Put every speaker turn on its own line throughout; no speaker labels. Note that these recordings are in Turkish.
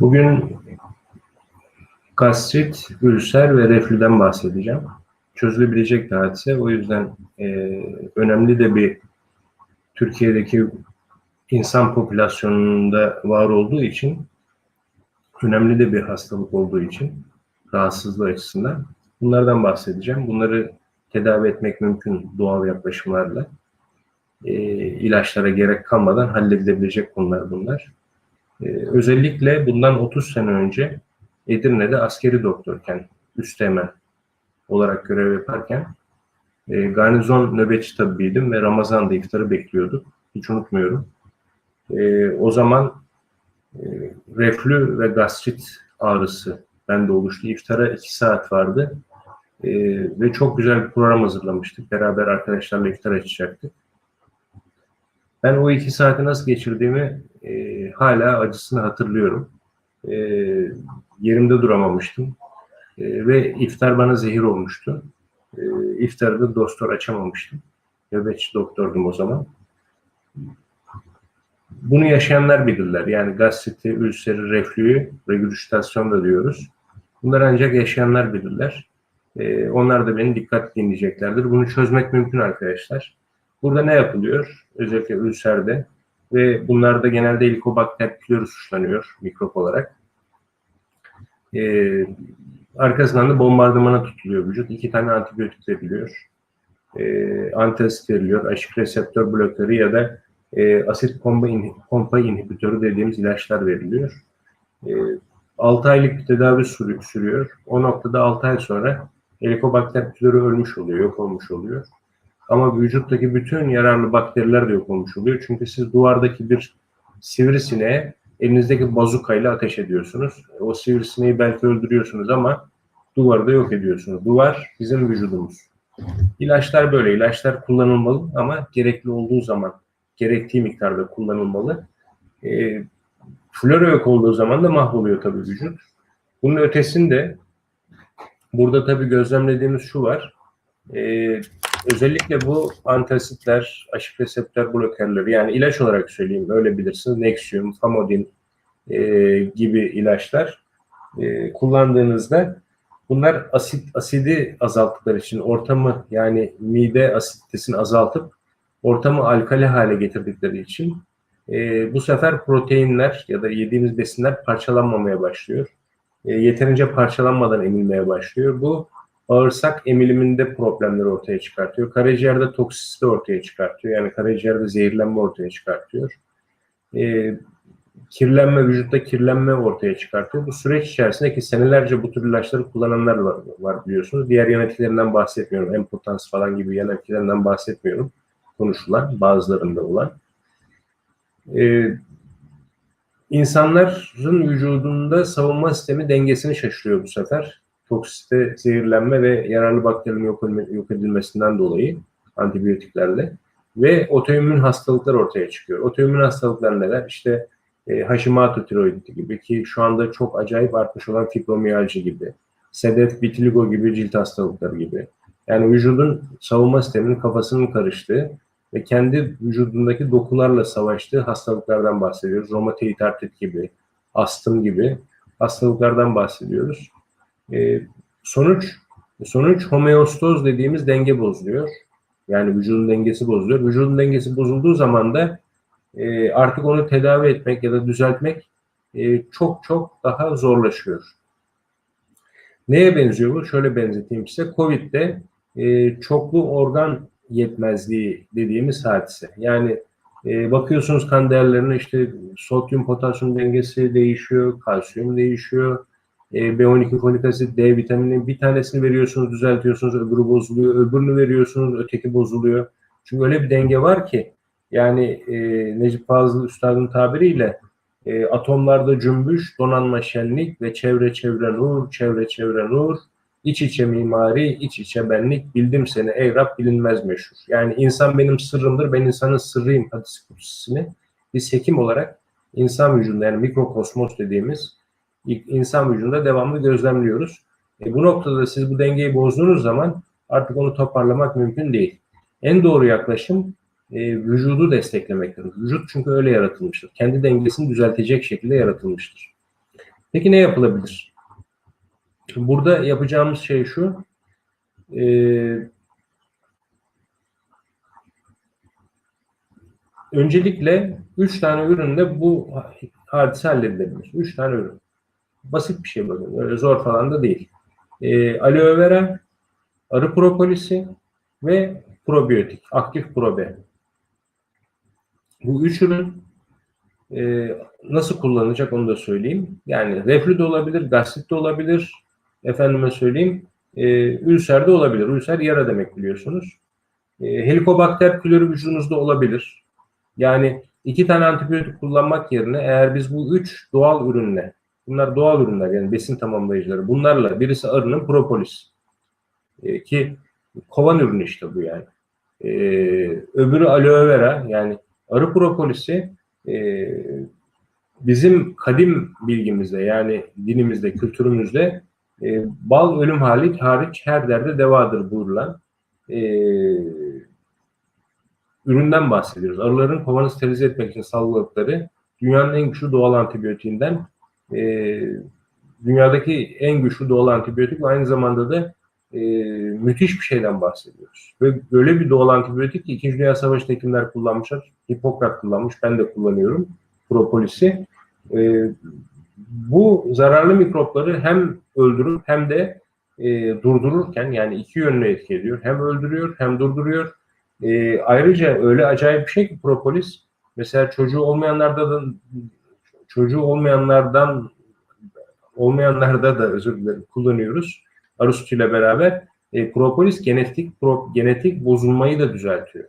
Bugün gastrit, ülser ve reflüden bahsedeceğim. Çözülebilecek bir hadise. O yüzden e, önemli de bir Türkiye'deki insan popülasyonunda var olduğu için önemli de bir hastalık olduğu için rahatsızlığı açısından bunlardan bahsedeceğim. Bunları tedavi etmek mümkün doğal yaklaşımlarla. E, ilaçlara gerek kalmadan halledilebilecek konular bunlar. E, özellikle bundan 30 sene önce Edirne'de askeri doktorken, üsteğmen olarak görev yaparken e, garnizon nöbetçi tabibiydim ve Ramazan'da iftarı bekliyorduk. Hiç unutmuyorum. E, o zaman e, reflü ve gastrit ağrısı bende oluştu. İftara iki saat vardı. E, ve çok güzel bir program hazırlamıştık. Beraber arkadaşlarla iftar açacaktık. Ben o iki saati nasıl geçirdiğimi e, hala acısını hatırlıyorum. E, yerimde duramamıştım. E, ve iftar bana zehir olmuştu. E, iftarda dostor açamamıştım. Nöbetçi doktordum o zaman. Bunu yaşayanlar bilirler. Yani gastriti, ülseri, reflüyü, regurgitasyon da diyoruz. Bunlar ancak yaşayanlar bilirler. E, onlar da beni dikkat dinleyeceklerdir. Bunu çözmek mümkün arkadaşlar. Burada ne yapılıyor? Özellikle ülserde ve bunlarda genelde Helicobacter pylori suçlanıyor mikrop olarak. Ee, arkasından da bombardımana tutuluyor vücut. İki tane antibiyotik veriliyor. Ee, antasit veriliyor. Aşık reseptör blokörü ya da e, asit pompa, in, pompa inhibitörü dediğimiz ilaçlar veriliyor. E, ee, 6 aylık bir tedavi sürüyor. O noktada 6 ay sonra Helicobacter pylori ölmüş oluyor, yok olmuş oluyor. Ama vücuttaki bütün yararlı bakteriler de yok olmuş oluyor. Çünkü siz duvardaki bir sivrisineğe elinizdeki bazukayla ateş ediyorsunuz. O sivrisineği belki öldürüyorsunuz ama duvarı da yok ediyorsunuz. Duvar bizim vücudumuz. İlaçlar böyle. İlaçlar kullanılmalı ama gerekli olduğu zaman, gerektiği miktarda kullanılmalı. E, flora yok olduğu zaman da mahvoluyor tabii vücut. Bunun ötesinde burada tabii gözlemlediğimiz şu var. E, Özellikle bu antasitler, aşık reseptör blokörleri yani ilaç olarak söyleyeyim öyle bilirsiniz. Nexium, Famodin e, gibi ilaçlar e, kullandığınızda bunlar asit asidi azalttıkları için ortamı yani mide asitesini azaltıp ortamı alkali hale getirdikleri için e, bu sefer proteinler ya da yediğimiz besinler parçalanmamaya başlıyor. E, yeterince parçalanmadan emilmeye başlıyor. Bu bağırsak emiliminde problemler ortaya çıkartıyor. Karaciğerde toksisite ortaya çıkartıyor. Yani karaciğerde zehirlenme ortaya çıkartıyor. E, kirlenme, vücutta kirlenme ortaya çıkartıyor. Bu süreç içerisinde ki senelerce bu tür ilaçları kullananlar var, var biliyorsunuz. Diğer yan etkilerinden bahsetmiyorum. Empotans falan gibi yan etkilerinden bahsetmiyorum. Konuşulan, bazılarında olan. Ee, insanların vücudunda savunma sistemi dengesini şaşırıyor bu sefer toksite zehirlenme ve yararlı bakterilerin yok, yok edilmesinden dolayı antibiyotiklerle ve otoimmün hastalıklar ortaya çıkıyor. Otoimmün hastalıklar neler? İşte e, Hashimoto tiroiditi gibi ki şu anda çok acayip artmış olan fibromiyalji gibi, sedet, vitiligo gibi cilt hastalıkları gibi. Yani vücudun savunma sisteminin kafasının karıştığı ve kendi vücudundaki dokularla savaştığı hastalıklardan bahsediyoruz. Romatoid artrit gibi, astım gibi hastalıklardan bahsediyoruz. E, sonuç sonuç homeostoz dediğimiz denge bozuluyor. Yani vücudun dengesi bozuluyor. Vücudun dengesi bozulduğu zaman da e, artık onu tedavi etmek ya da düzeltmek e, çok çok daha zorlaşıyor. Neye benziyor bu? Şöyle benzeteyim size. Covid'de e, çoklu organ yetmezliği dediğimiz hadise. Yani e, bakıyorsunuz kan değerlerine işte sodyum potasyum dengesi değişiyor, kalsiyum değişiyor, e, B12 folik asit, D vitamini bir tanesini veriyorsunuz, düzeltiyorsunuz, öbürü bozuluyor, öbürünü veriyorsunuz, öteki bozuluyor. Çünkü öyle bir denge var ki yani e, Necip Fazıl Üstad'ın tabiriyle e, atomlarda cümbüş, donanma şenlik ve çevre çevre nur, çevre çevre nur, iç içe mimari, iç içe benlik, bildim seni ey Rab bilinmez meşhur. Yani insan benim sırrımdır, ben insanın sırrıyım hadis kutsisini biz hekim olarak insan vücudunda yani mikrokosmos dediğimiz insan vücudunda devamlı gözlemliyoruz. E, bu noktada siz bu dengeyi bozduğunuz zaman artık onu toparlamak mümkün değil. En doğru yaklaşım e, vücudu desteklemektedir. Vücut çünkü öyle yaratılmıştır. Kendi dengesini düzeltecek şekilde yaratılmıştır. Peki ne yapılabilir? Burada yapacağımız şey şu. E, öncelikle 3 tane ürünle bu hadise halledilebilir. 3 tane ürün. Basit bir şey bakın. Öyle zor falan da değil. E, aloe vera, arı propolisi ve probiyotik, aktif probe. Bu üç ürün e, nasıl kullanılacak onu da söyleyeyim. Yani reflü de olabilir, gastrit de olabilir, efendime söyleyeyim, e, ülser de olabilir. Ülser yara demek biliyorsunuz. E, helikobakter pylori vücudunuzda olabilir. Yani iki tane antibiyotik kullanmak yerine eğer biz bu üç doğal ürünle, bunlar doğal ürünler yani besin tamamlayıcıları, bunlarla birisi arının propolis e, ki kovan ürünü işte bu yani. E, öbürü aloe vera yani arı propolisi e, bizim kadim bilgimizde yani dinimizde, kültürümüzde e, bal ölüm hariç, hariç her derde devadır buyurulan e, üründen bahsediyoruz. Arıların kovanı sterilize etmek için salgıladıkları dünyanın en güçlü doğal antibiyotiğinden e, dünyadaki en güçlü doğal antibiyotik ve aynı zamanda da e, müthiş bir şeyden bahsediyoruz. Ve böyle bir doğal antibiyotik ki 2. Dünya Savaşı'nda hekimler kullanmışlar. Hipokrat kullanmış, ben de kullanıyorum propolisi. E, bu zararlı mikropları hem öldürür hem de e, durdururken yani iki yönlü etki ediyor. Hem öldürüyor hem durduruyor. E, ayrıca öyle acayip bir şey ki propolis mesela çocuğu olmayanlarda da çocuğu olmayanlardan olmayanlarda da özür dilerim kullanıyoruz. Arı ile beraber e, propolis genetik pro, genetik bozulmayı da düzeltiyor.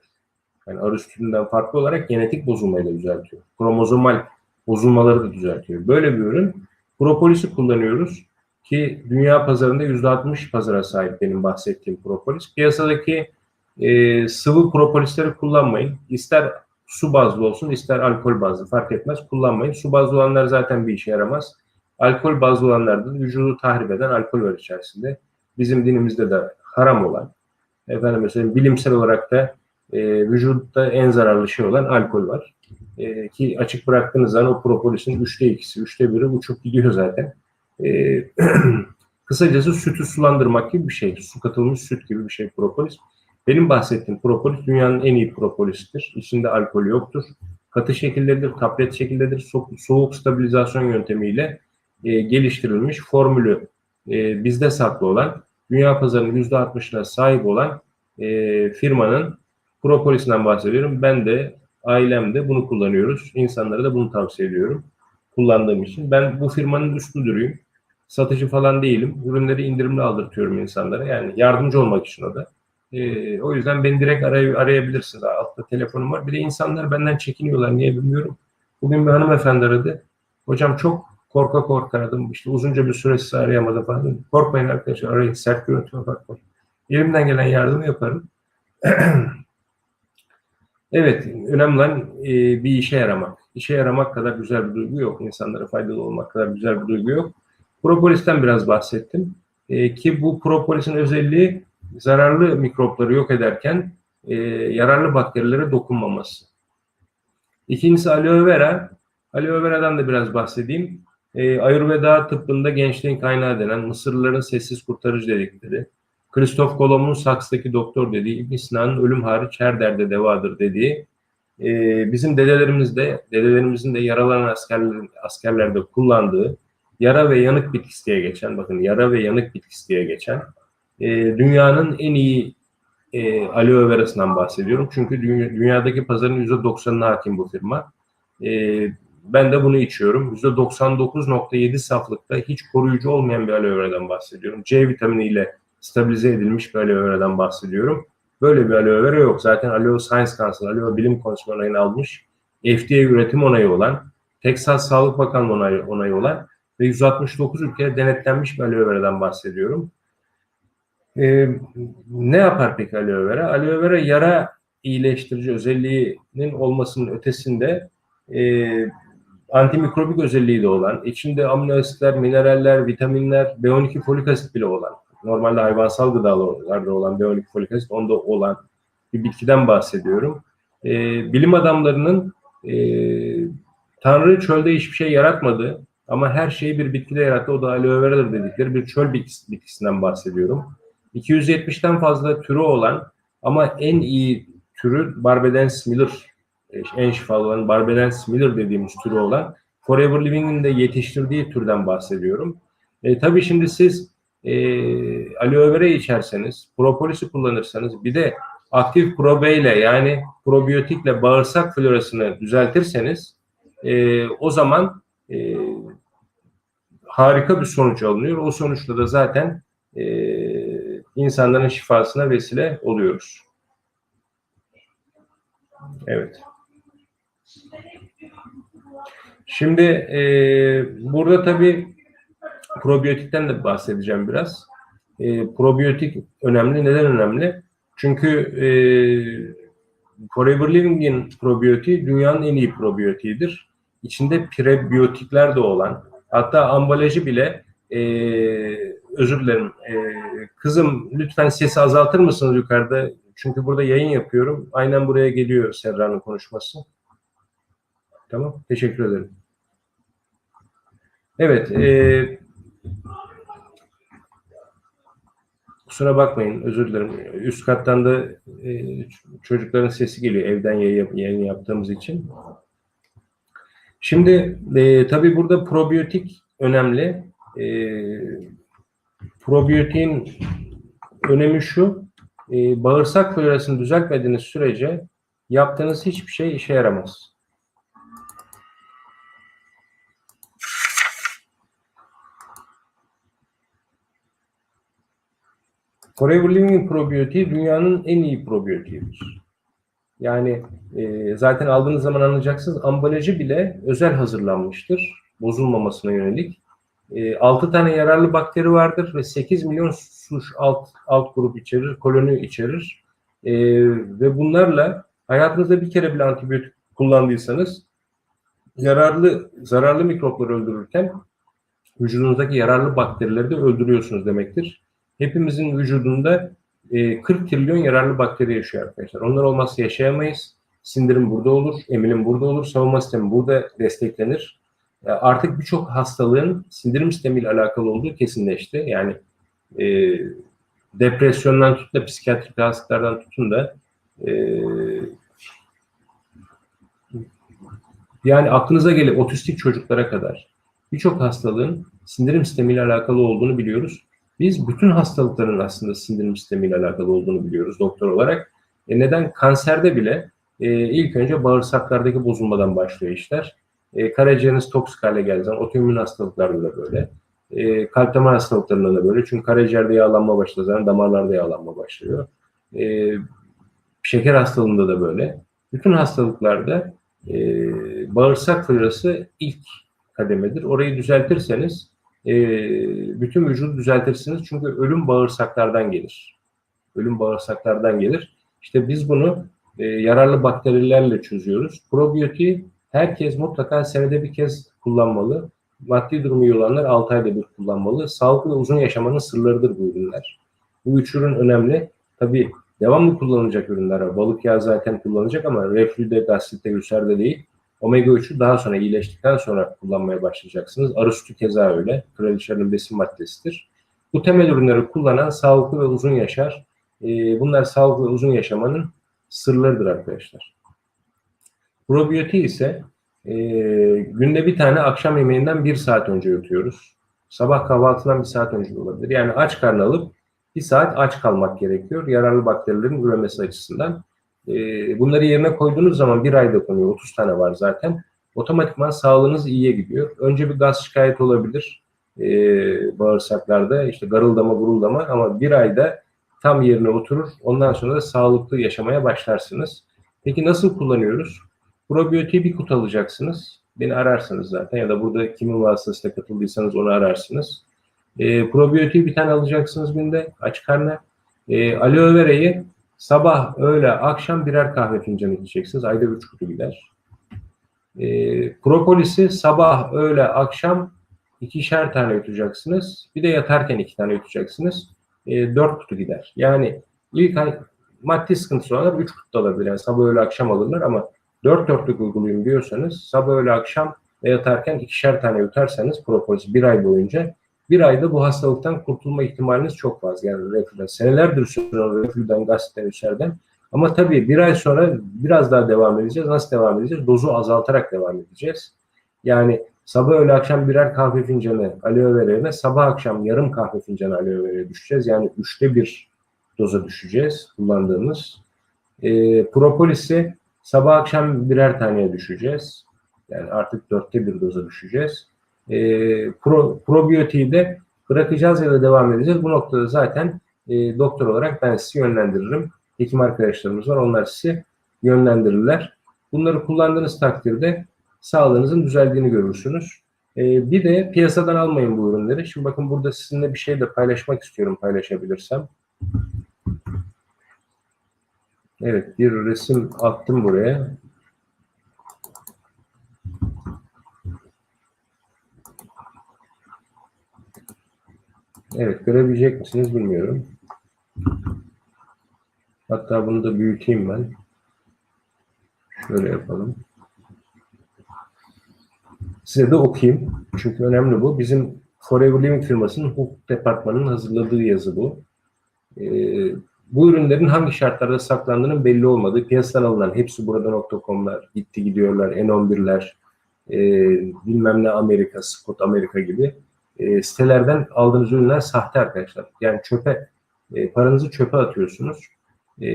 Yani arı sütünden farklı olarak genetik bozulmayı da düzeltiyor. Kromozomal bozulmaları da düzeltiyor. Böyle bir ürün. Propolisi kullanıyoruz ki dünya pazarında %60 pazara sahip benim bahsettiğim propolis. Piyasadaki e, sıvı propolisleri kullanmayın. İster su bazlı olsun ister alkol bazlı fark etmez kullanmayın. Su bazlı olanlar zaten bir işe yaramaz. Alkol bazlı olanlarda vücudu tahrip eden alkol var içerisinde. Bizim dinimizde de haram olan, efendim mesela bilimsel olarak da e, vücutta en zararlı şey olan alkol var. E, ki açık bıraktığınız zaman o propolisin üçte ikisi, üçte biri uçup gidiyor zaten. E, kısacası sütü sulandırmak gibi bir şey. Su katılmış süt gibi bir şey propolis. Benim bahsettiğim propolis dünyanın en iyi propolisidir. İçinde alkol yoktur. Katı şekildedir, tablet şekildedir. So soğuk stabilizasyon yöntemiyle e, geliştirilmiş formülü e, bizde saklı olan, dünya pazarının %60'ına sahip olan e, firmanın propolisinden bahsediyorum. Ben de ailem de bunu kullanıyoruz. İnsanlara da bunu tavsiye ediyorum. Kullandığım için. Ben bu firmanın üst müdürüyüm. Satıcı falan değilim. Ürünleri indirimli aldırtıyorum insanlara. Yani yardımcı olmak için o da. E, o yüzden beni direkt aray arayabilirsiniz. Altta telefonum var. Bir de insanlar benden çekiniyorlar. Niye bilmiyorum. Bugün bir hanımefendi aradı. Hocam çok korka korka aradım. İşte uzunca bir süre sizi arayamadım falan. Korkmayın arkadaşlar arayın. Sert görüntüme bakmayın. Elimden gelen yardımı yaparım. evet, önemli olan e, bir işe yaramak. İşe yaramak kadar güzel bir duygu yok. İnsanlara faydalı olmak kadar güzel bir duygu yok. Propolis'ten biraz bahsettim. E, ki bu propolisin özelliği zararlı mikropları yok ederken e, yararlı bakterilere dokunmaması. İkincisi aloe vera. Aloe vera'dan da biraz bahsedeyim. E, Ayurveda tıbbında gençliğin kaynağı denen Mısırlıların sessiz kurtarıcı dedikleri, Kristof Kolomb'un Saks'taki doktor dediği, İbn Sina'nın ölüm hariç her derde devadır dediği, e, bizim dedelerimiz de, dedelerimizin de yaralanan askerler, askerlerde kullandığı, yara ve yanık bitkisi diye geçen, bakın yara ve yanık bitkisi diye geçen, e, dünyanın en iyi e, aloe verasından bahsediyorum. Çünkü dünya, dünyadaki pazarın %90'ına hakim bu firma. E, ben de bunu içiyorum. %99.7 saflıkta hiç koruyucu olmayan bir aloe vera'dan bahsediyorum. C vitaminiyle stabilize edilmiş bir aloe vera'dan bahsediyorum. Böyle bir aloe vera yok. Zaten Aloe Science Council, Aloe Bilim Konseyi onayını almış. FDA üretim onayı olan, Texas Sağlık Bakanlığı onayı, onayı olan ve 169 ülkede denetlenmiş bir aloe vera'dan bahsediyorum. Ee, ne yapar peki aloe vera? Aloe vera yara iyileştirici özelliğinin olmasının ötesinde e, antimikrobik özelliği de olan, içinde amino asitler, mineraller, vitaminler, B12 folik asit bile olan, normalde hayvansal gıdalarda olan B12 folik asit onda olan bir bitkiden bahsediyorum. e, bilim adamlarının e, Tanrı çölde hiçbir şey yaratmadı ama her şeyi bir bitkide yarattı. O da aloe veradır dedikleri bir çöl bitkisi, bitkisinden bahsediyorum. 270'ten fazla türü olan ama en iyi türü Barbedens miller, e, en şifalı olan Barbedens miller dediğimiz türü olan Forever Living'in de yetiştirdiği türden bahsediyorum. E, tabii şimdi siz e, aloe vera içerseniz, propolisi kullanırsanız bir de aktif probeyle yani probiyotikle bağırsak florasını düzeltirseniz e, o zaman e, harika bir sonuç alınıyor. O sonuçla da zaten e, insanların şifasına vesile oluyoruz. Evet. Şimdi e, burada tabii probiyotikten de bahsedeceğim biraz. E, probiyotik önemli. Neden önemli? Çünkü e, Forever Living'in probiyotiği dünyanın en iyi probiyotiğidir. İçinde prebiyotikler de olan, hatta ambalajı bile e, özür dilerim. E, kızım lütfen sesi azaltır mısınız yukarıda? Çünkü burada yayın yapıyorum. Aynen buraya geliyor Serra'nın konuşması. Tamam, teşekkür ederim. Evet, e, kusura bakmayın, özür dilerim. Üst kattan da e, çocukların sesi geliyor evden yayın, yaptığımız için. Şimdi e, tabii burada probiyotik önemli. E, probiyotiğin önemi şu, e, bağırsak florasını düzeltmediğiniz sürece yaptığınız hiçbir şey işe yaramaz. Forever Living probiyotiği dünyanın en iyi probiyotiğidir. Yani e, zaten aldığınız zaman anlayacaksınız ambalajı bile özel hazırlanmıştır. Bozulmamasına yönelik. E, 6 tane yararlı bakteri vardır ve 8 milyon suç alt, alt grup içerir, koloni içerir. E, ve bunlarla hayatınızda bir kere bile antibiyotik kullandıysanız yararlı, zararlı mikropları öldürürken vücudunuzdaki yararlı bakterileri de öldürüyorsunuz demektir. Hepimizin vücudunda 40 trilyon yararlı bakteri yaşıyor arkadaşlar. Onlar olmazsa yaşayamayız. Sindirim burada olur, emilim burada olur, savunma sistemi burada desteklenir. Artık birçok hastalığın sindirim sistemiyle alakalı olduğu kesinleşti. Yani e, depresyondan tutun da psikiyatrik hastalıklardan tutun da e, yani aklınıza gelip otistik çocuklara kadar birçok hastalığın sindirim sistemiyle alakalı olduğunu biliyoruz. Biz bütün hastalıkların aslında sindirim sistemiyle alakalı olduğunu biliyoruz doktor olarak. E neden? Kanserde bile e, ilk önce bağırsaklardaki bozulmadan başlıyor işler. E, karaciğeriniz toksik hale geldiği zaman otoimmün hastalıklarda da böyle. E, kalp damar hastalıklarında da böyle. Çünkü karaciğerde yağlanma başladığı zaman damarlarda yağlanma başlıyor. E, şeker hastalığında da böyle. Bütün hastalıklarda e, bağırsak florası ilk kademedir. Orayı düzeltirseniz e, bütün vücudu düzeltirsiniz. Çünkü ölüm bağırsaklardan gelir. Ölüm bağırsaklardan gelir. İşte biz bunu e, yararlı bakterilerle çözüyoruz. Probiyotiği herkes mutlaka senede bir kez kullanmalı. Maddi durumu iyi olanlar 6 ayda bir kullanmalı. Sağlıklı ve uzun yaşamanın sırlarıdır bu ürünler. Bu üç ürün önemli. Tabii devamlı kullanılacak ürünler var. Balık yağı zaten kullanılacak ama reflüde, gastrite, ülserde değil. Omega 3'ü daha sonra iyileştikten sonra kullanmaya başlayacaksınız. Arı sütü keza öyle. Kraliçenin besin maddesidir. Bu temel ürünleri kullanan sağlıklı ve uzun yaşar. Bunlar sağlıklı ve uzun yaşamanın sırlarıdır arkadaşlar. Probiyotik ise e, günde bir tane akşam yemeğinden bir saat önce yutuyoruz. Sabah kahvaltından bir saat önce de olabilir. Yani aç karnı alıp bir saat aç kalmak gerekiyor. Yararlı bakterilerin üremesi açısından. E, bunları yerine koyduğunuz zaman bir ayda konuyor. 30 tane var zaten. Otomatikman sağlığınız iyiye gidiyor. Önce bir gaz şikayet olabilir e, bağırsaklarda. işte garıldama, guruldama ama bir ayda tam yerine oturur. Ondan sonra da sağlıklı yaşamaya başlarsınız. Peki nasıl kullanıyoruz? Probiyotiği bir kutu alacaksınız. Beni ararsınız zaten ya da burada kimin vasıtasıyla katıldıysanız onu ararsınız. E, probiyotiği bir tane alacaksınız günde aç karnına. E, aloe vera'yı sabah, öğle, akşam birer kahve fincanı içeceksiniz. Ayda üç kutu gider. E, propolisi sabah, öğle, akşam ikişer tane yutacaksınız. Bir de yatarken iki tane yutacaksınız. E, dört kutu gider. Yani ilk ay maddi sıkıntısı olanlar 3 kutu alabilir. Yani sabah öğle akşam alırlar ama 4 dörtlük uygulayayım diyorsanız sabah öğle akşam ve yatarken ikişer tane yutarsanız propolis bir ay boyunca bir ayda bu hastalıktan kurtulma ihtimaliniz çok fazla. Yani reflüden. Senelerdir süren reflüden, gastren, ülserden. Ama tabii bir ay sonra biraz daha devam edeceğiz. Nasıl devam edeceğiz? Dozu azaltarak devam edeceğiz. Yani sabah öğle akşam birer kahve fincanı aloe vera yerine sabah akşam yarım kahve fincanı aloe vera'ya düşeceğiz. Yani üçte bir doza düşeceğiz kullandığımız. E, propolisi sabah akşam birer taneye düşeceğiz. Yani artık dörtte bir doza düşeceğiz. E, pro, probiyotiği de bırakacağız ya da devam edeceğiz. Bu noktada zaten e, doktor olarak ben sizi yönlendiririm. Hekim arkadaşlarımız var. Onlar sizi yönlendirirler. Bunları kullandığınız takdirde sağlığınızın düzeldiğini görürsünüz. E, bir de piyasadan almayın bu ürünleri. Şimdi bakın burada sizinle bir şey de paylaşmak istiyorum paylaşabilirsem. Evet bir resim attım buraya. Evet görebilecek misiniz bilmiyorum. Hatta bunu da büyüteyim ben. Şöyle yapalım. Size de okuyayım. Çünkü önemli bu. Bizim Forever Living firmasının hukuk departmanının hazırladığı yazı bu. Ee, bu ürünlerin hangi şartlarda saklandığının belli olmadığı, piyasadan alınan hepsi burada nokta.com'lar, gitti gidiyorlar, N11'ler, e, bilmem ne Amerika, Scott Amerika gibi e, sitelerden aldığınız ürünler sahte arkadaşlar. Yani çöpe, e, paranızı çöpe atıyorsunuz. E,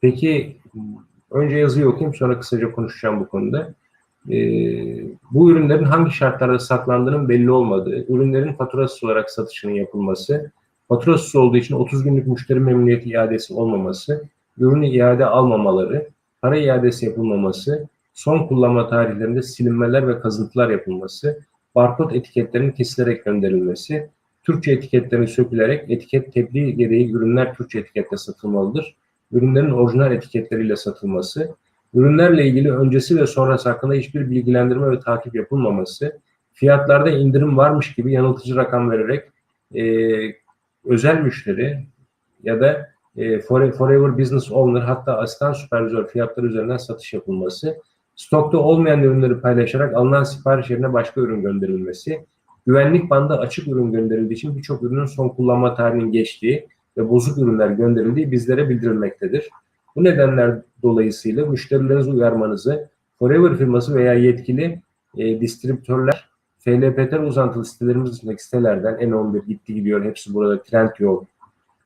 peki önce yazıyı okuyayım sonra kısaca konuşacağım bu konuda. E, bu ürünlerin hangi şartlarda saklandığının belli olmadığı, ürünlerin faturasız olarak satışının yapılması, faturasız olduğu için 30 günlük müşteri memnuniyeti iadesi olmaması, ürünü iade almamaları, para iadesi yapılmaması, son kullanma tarihlerinde silinmeler ve kazıntılar yapılması, barkod etiketlerinin kesilerek gönderilmesi, Türkçe etiketlerin sökülerek etiket tebliğ gereği ürünler Türkçe etikette satılmalıdır. Ürünlerin orijinal etiketleriyle satılması, ürünlerle ilgili öncesi ve sonrası hakkında hiçbir bilgilendirme ve takip yapılmaması, fiyatlarda indirim varmış gibi yanıltıcı rakam vererek e, özel müşteri ya da e, Forever Business Owner hatta asistan süpervizör fiyatları üzerinden satış yapılması, stokta olmayan ürünleri paylaşarak alınan sipariş yerine başka ürün gönderilmesi, güvenlik bandı açık ürün gönderildiği için birçok ürünün son kullanma tarihinin geçtiği ve bozuk ürünler gönderildiği bizlere bildirilmektedir. Bu nedenler dolayısıyla müşterilerinizi uyarmanızı Forever firması veya yetkili e, distribütörler FLPT uzantılı sitelerimiz dışındaki sitelerden N11 gitti gidiyor hepsi burada Trendyol,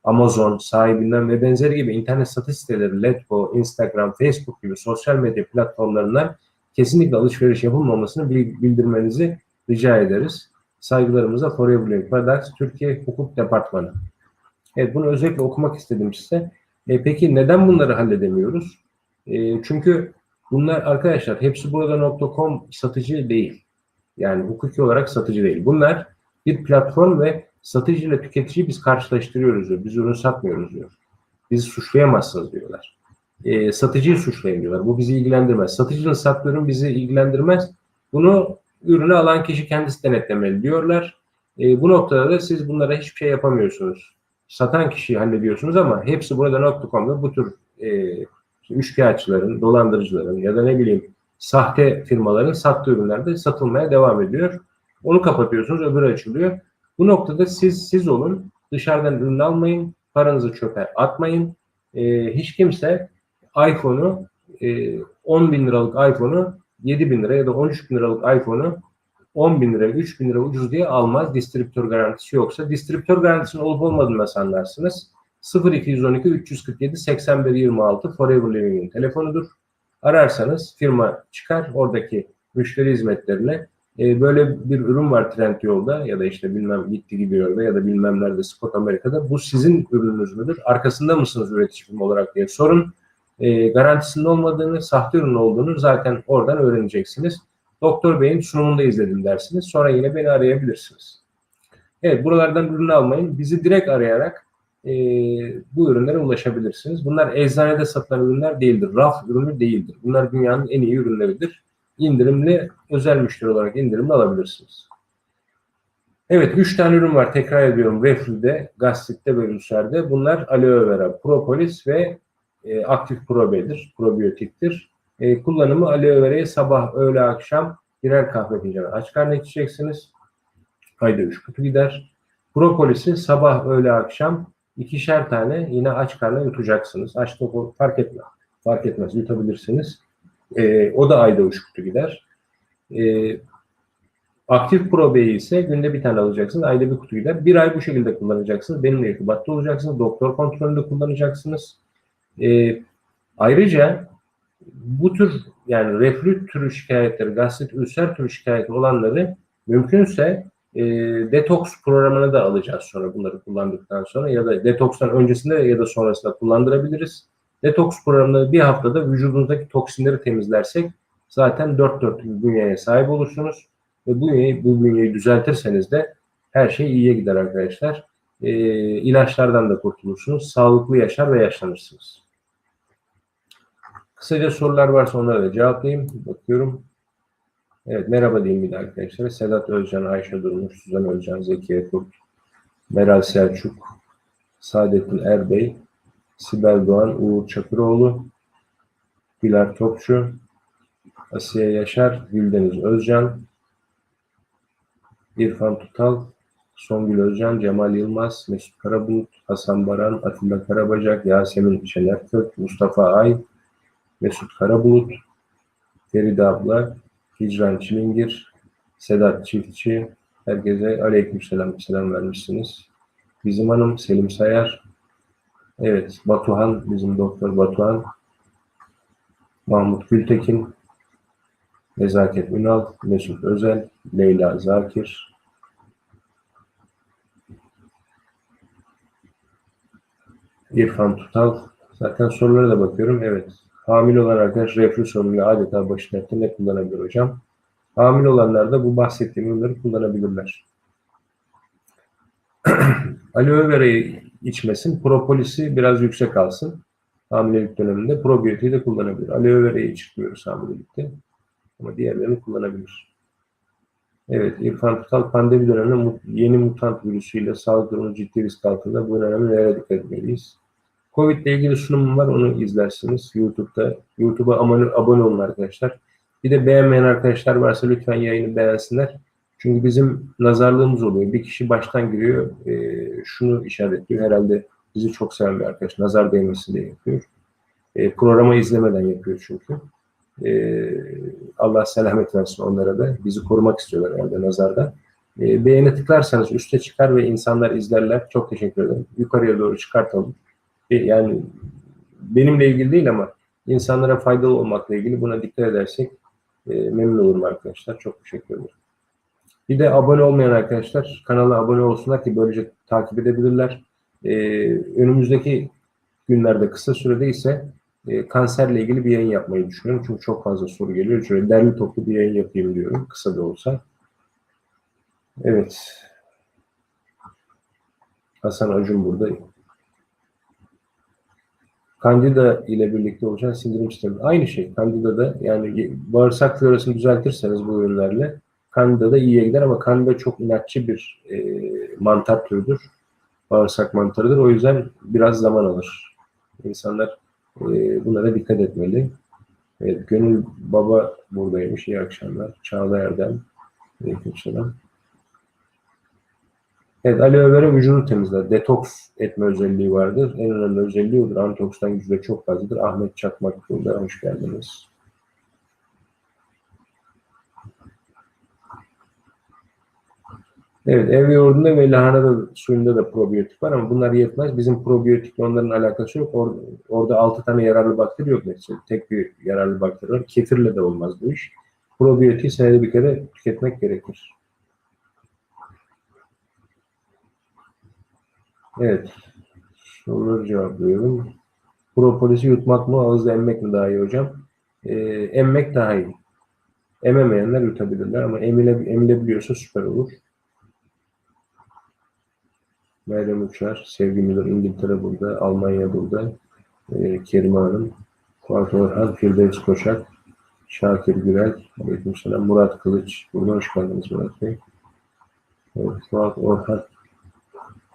Amazon sahibinden ve benzeri gibi internet satış siteleri Letgo, Instagram, Facebook gibi sosyal medya platformlarından kesinlikle alışveriş yapılmamasını bildirmenizi rica ederiz. Saygılarımızla Forever Living Products Türkiye Hukuk Departmanı. Evet bunu özellikle okumak istedim size. E, peki neden bunları halledemiyoruz? E, çünkü bunlar arkadaşlar hepsi burada.com satıcı değil. Yani hukuki olarak satıcı değil. Bunlar bir platform ve satıcı ile tüketiciyi biz karşılaştırıyoruz diyor. Biz ürün satmıyoruz diyor. Bizi suçlayamazsınız diyorlar. E, satıcıyı suçlayın diyorlar. Bu bizi ilgilendirmez. Satıcının sattığı ürün bizi ilgilendirmez. Bunu ürünü alan kişi kendisi denetlemeli diyorlar. E, bu noktada da siz bunlara hiçbir şey yapamıyorsunuz. Satan kişiyi hallediyorsunuz ama hepsi burada nokta.com'da bu tür e, üçkağıtçıların, dolandırıcıların ya da ne bileyim sahte firmaların sattığı ürünler de satılmaya devam ediyor. Onu kapatıyorsunuz, öbürü açılıyor. Bu noktada siz siz olun, dışarıdan ürün almayın, paranızı çöpe atmayın. E, hiç kimse iPhone'u e, 10 bin liralık iPhone'u 7 bin lira ya da 13 bin liralık iPhone'u 10 bin lira, 3 bin lira ucuz diye almaz. Distribütör garantisi yoksa. Distribütör garantisinin olup olmadığını nasıl anlarsınız? 0212 347 81 26 Forever Living'in telefonudur. Ararsanız firma çıkar oradaki müşteri hizmetlerine e, böyle bir ürün var Trendyol'da ya da işte bilmem gitti gidiyor ya da bilmem nerede Scott Amerika'da. Bu sizin ürününüz müdür? Arkasında mısınız üretici firma olarak diye sorun. E, garantisinin olmadığını, sahte ürün olduğunu zaten oradan öğreneceksiniz. Doktor Bey'in sunumunda izledim dersiniz. Sonra yine beni arayabilirsiniz. Evet buralardan ürün almayın. Bizi direkt arayarak e, bu ürünlere ulaşabilirsiniz. Bunlar eczanede satılan ürünler değildir. Raf ürünü değildir. Bunlar dünyanın en iyi ürünleridir. İndirimli özel müşteri olarak indirimli alabilirsiniz. Evet, üç tane ürün var. Tekrar ediyorum. Reflüde, gastritte ve ülserde. Bunlar aloe vera, propolis ve e, aktif probedir, probiyotiktir. E, kullanımı aloe vera'yı sabah, öğle, akşam birer kahve fincanı aç karnına içeceksiniz. Ayda üç kutu gider. Propolis'i sabah, öğle, akşam ikişer tane yine aç karnına yutacaksınız. Aç topu fark etmez. Fark etmez, yutabilirsiniz. E, o da ayda üç kutu gider. E, Aktif probeyi ise günde bir tane alacaksınız. Ayda bir kutu gider. Bir ay bu şekilde kullanacaksınız. Benimle irtibatta olacaksınız. Doktor kontrolünde kullanacaksınız. Ee, ayrıca bu tür yani reflü türü şikayetleri, gastrit, ülser türü şikayeti olanları mümkünse e, detoks programına da alacağız sonra bunları kullandıktan sonra ya da detokstan öncesinde ya da sonrasında kullandırabiliriz. Detoks programında bir haftada vücudunuzdaki toksinleri temizlersek zaten dört dörtlük bir bünyeye sahip olursunuz ve bu bünyeyi, bu bünyeyi düzeltirseniz de her şey iyiye gider arkadaşlar. E, ilaçlardan da kurtulursunuz. Sağlıklı yaşar ve yaşlanırsınız. Kısaca sorular varsa onlara da cevaplayayım. Bakıyorum. Evet merhaba diyeyim bir de arkadaşlar. Sedat Özcan, Ayşe Durmuş, Suzan Özcan, Zekiye Kurt, Meral Selçuk, Saadettin Erbey, Sibel Doğan, Uğur Çakıroğlu, Güler Topçu, Asiye Yaşar, Güldeniz Özcan, İrfan Tutal, Songül Özcan, Cemal Yılmaz, Mesut Karabulut, Hasan Baran, Atilla Karabacak, Yasemin Şenerkök, Mustafa Ay, Mesut Karabulut, Feride Abla, Hicran Çilingir, Sedat Çiftçi, herkese aleykümselam selam vermişsiniz. Bizim hanım Selim Sayar, evet Batuhan, bizim doktor Batuhan, Mahmut Gültekin, Nezaket Ünal, Mesut Özel, Leyla Zakir, İrfan Tutal. Zaten sorulara da bakıyorum. Evet. Hamile olan arkadaş reflü sorunuyla adeta başı dertte ne kullanabilir hocam? Hamile olanlar da bu bahsettiğim ürünleri kullanabilirler. Aloe vera'yı içmesin. Propolisi biraz yüksek alsın. Hamilelik döneminde probiyotiği de kullanabilir. Aloe vera'yı içmiyoruz hamilelikte. Ama diğerlerini kullanabilir. Evet, İrfan Tutal pandemi döneminde yeni mutant virüsüyle sağlık durumu ciddi risk altında. Bu önemli nereye dikkat etmeliyiz? Covid ile ilgili sunumum var, onu izlersiniz YouTube'da. YouTube'a abone, olun arkadaşlar. Bir de beğenmeyen arkadaşlar varsa lütfen yayını beğensinler. Çünkü bizim nazarlığımız oluyor. Bir kişi baştan giriyor, e, şunu işaretliyor. Herhalde bizi çok seven bir arkadaş, nazar değmesin diye yapıyor. E, programı izlemeden yapıyor çünkü. E, Allah selamet versin onlara da. Bizi korumak istiyorlar herhalde nazarda. E, beğeni tıklarsanız üste çıkar ve insanlar izlerler. Çok teşekkür ederim. Yukarıya doğru çıkartalım. Yani benimle ilgili değil ama insanlara faydalı olmakla ilgili buna dikkat edersek e, memnun olurum arkadaşlar. Çok teşekkür ederim. Bir de abone olmayan arkadaşlar kanala abone olsunlar ki böylece takip edebilirler. E, önümüzdeki günlerde kısa sürede ise e, kanserle ilgili bir yayın yapmayı düşünüyorum. Çünkü çok fazla soru geliyor. Şöyle derli toplu bir yayın yapayım diyorum. Kısa da olsa. Evet. Hasan Acun burada. Kandida ile birlikte oluşan sindirim sistemi. Aynı şey. Kandida da yani bağırsak florasını düzeltirseniz bu ürünlerle Kandida da iyiye gider ama Kandida çok inatçı bir e, mantar türüdür. Bağırsak mantarıdır. O yüzden biraz zaman alır. İnsanlar e, bunlara dikkat etmeli. Evet, Gönül Baba buradaymış. İyi akşamlar. Çağla Erdem. Aleykümselam. Evet, aloe vera vücudu temizler. Detoks etme özelliği vardır. En önemli özelliği odur. Antokstan yüzde çok fazladır. Ahmet Çakmak burada. Hoş geldiniz. Evet, ev yoğurdunda ve lahana suyunda da probiyotik var ama bunlar yetmez. Bizim probiyotikle onların alakası yok. Or orada 6 tane yararlı bakteri yok mesela. Tek bir yararlı bakteri var. Kefirle de olmaz bu iş. Probiyotiği senede bir kere tüketmek gerekir. Evet. Soruları cevaplıyorum. Propolisi yutmak mı, ağızda emmek mi daha iyi hocam? Ee, emmek daha iyi. Ememeyenler yutabilirler ama emile, emilebiliyorsa süper olur. Meryem Uçar, Sevgi Müdür, İngiltere burada, Almanya burada, e, Kerime Hanım, Fuat Orhan, Firdevs Koşak, Şakir Gürel, Aleykümselam, Murat Kılıç, burada hoş geldiniz Murat Bey. Evet, Fuat Orhan.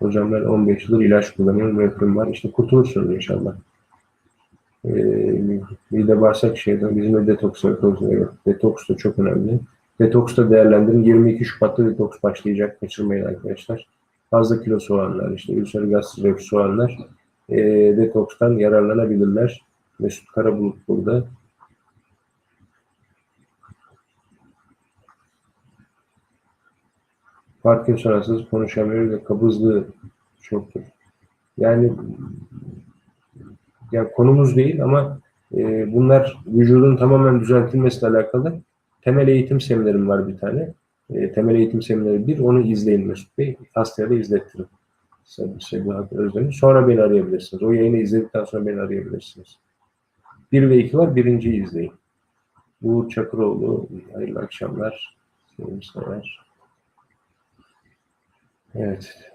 Hocam ben 15 yıldır ilaç kullanıyorum. Reflüm var. İşte kurtulursunuz inşallah. Ee, mide bağırsak şeyden bizim de detoks yapıyoruz. Evet, detoks da çok önemli. Detoks da değerlendirin. 22 Şubat'ta detoks başlayacak. Kaçırmayın arkadaşlar. Fazla kilosu olanlar, işte ülser gastrik reflüsü olanlar e, detokstan yararlanabilirler. Mesut Karabulut burada. Parkinson'sız konuşamıyor ve kabızlığı çoktur. Yani yani konumuz değil ama e, bunlar vücudun tamamen düzeltilmesiyle alakalı temel eğitim seminerim var bir tane. E, temel eğitim semineri bir, onu izleyin Mesut Bey. Hastaya da izlettirin. Sebahat Özdemir. Sonra beni arayabilirsiniz. O yayını izledikten sonra beni arayabilirsiniz. Bir ve iki var, birinciyi izleyin. Uğur Çakıroğlu, hayırlı akşamlar. Sevgili sever. Evet.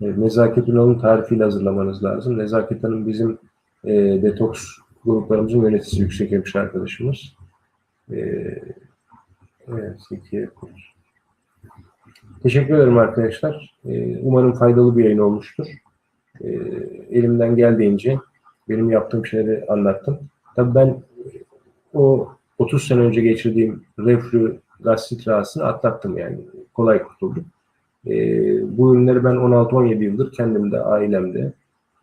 Evet, Nezaket Ünal'ın tarifiyle hazırlamanız lazım. Nezaket Hanım bizim e, detoks gruplarımızın yöneticisi, yüksek hemşire arkadaşımız. E, evet, Kurt. Teşekkür ederim arkadaşlar. E, umarım faydalı bir yayın olmuştur. E, elimden geldiğince benim yaptığım şeyleri anlattım. Tabii ben o 30 sene önce geçirdiğim reflü gastrit rahatsızlığını atlattım yani. Kolay kurtuldum. E, bu ürünleri ben 16-17 yıldır kendimde, ailemde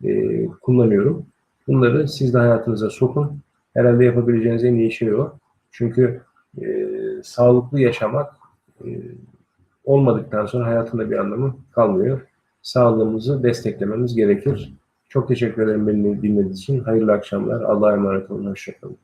e, kullanıyorum. Bunları siz de hayatınıza sokun. Herhalde yapabileceğiniz en iyi şey o. Çünkü e, sağlıklı yaşamak e, olmadıktan sonra hayatında bir anlamı kalmıyor. Sağlığımızı desteklememiz gerekir. Çok teşekkür ederim beni dinlediğiniz için. Hayırlı akşamlar. Allah'a emanet olun. Hoşçakalın.